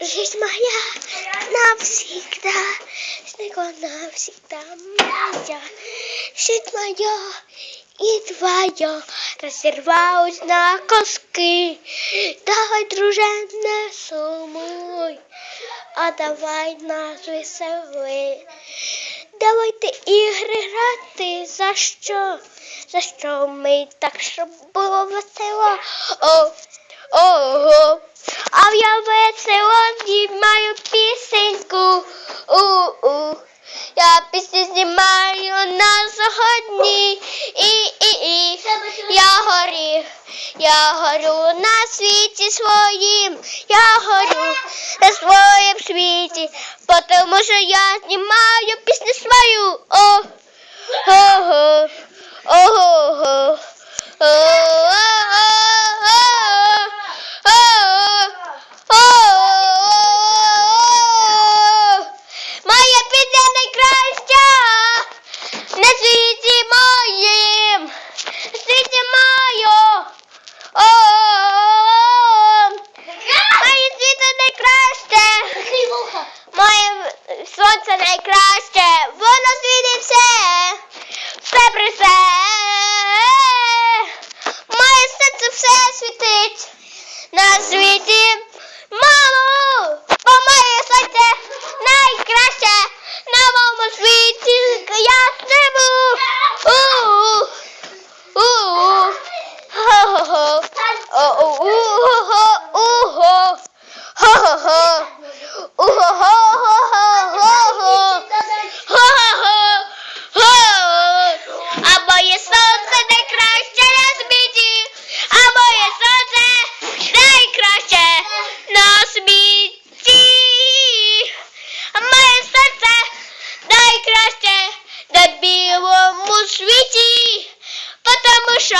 Жизнь моя навсегда, снегом навсегда моя. Жизнь моя і твоя розірвалась на коски. Давай, друже, не сумуй, а давай нас весели. Давайте ігри грати, за що? За що ми так, щоб було весело? О, ого, а я весело знімаю пісеньку. У-у. Я пісню знімаю на сьогодні. І, і, і. Я горю, я горю на світі своїм. Я горю на своєму світі, тому що я знімаю пісню свою. Ого, Моя пісня найкраща на світі моїм, на світі мою. О, моє світло найкраще. Моє сонце найкраще, воно світить все, все при все. Моє серце все світить на світі. Мамо, бо моє серце найкраще на моєму світі. Я живу. У-у. У-у. Хо-хо-хо. О-у-у-хо-хо. Ухо. Хо-хо-хо. Ухо-хо-хо-хо-хо. Хо-хо-хо. Хо. А моє сонце найкраще на світі. А моє сонце найкраще на світі. А моє серце найкраще на білому світі. Потому що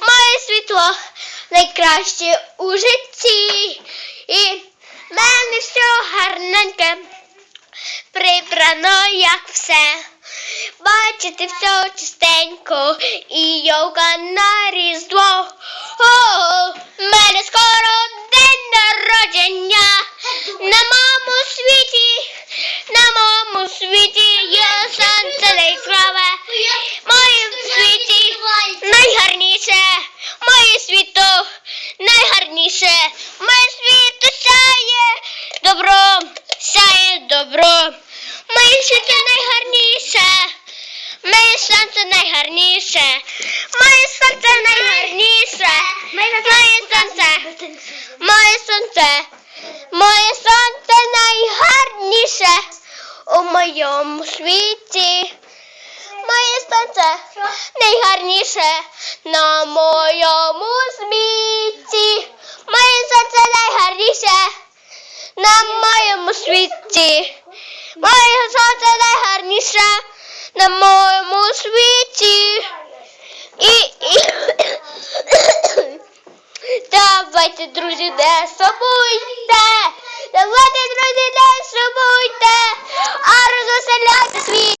моє світло найкраще у житті. І в мене все гарненьке, прибрано як все. Бачите, все чистенько і йолка на різдво. О, мене скоро день народження. На моєму світі, на моєму світі є сонце найславе. Моє в світі найгарніше, моє світо найгарніше, моє світо сяє добро, сяє добро, моє світо найгарніше, моє сонце найгарніше, моє сонце найгарніше, моє сонце, моє сонце, моє сонце. Найгарніше у моєму світі. Моє сонце найгарніше на моєму світі. Моє сонце найгарніше на моєму світі. Моє сонце найгарніше на моєму світі. І, і... Давайте, друзі, не сумуйте. Давайте, друзі, не сумуйте, а розвеселяйте світ.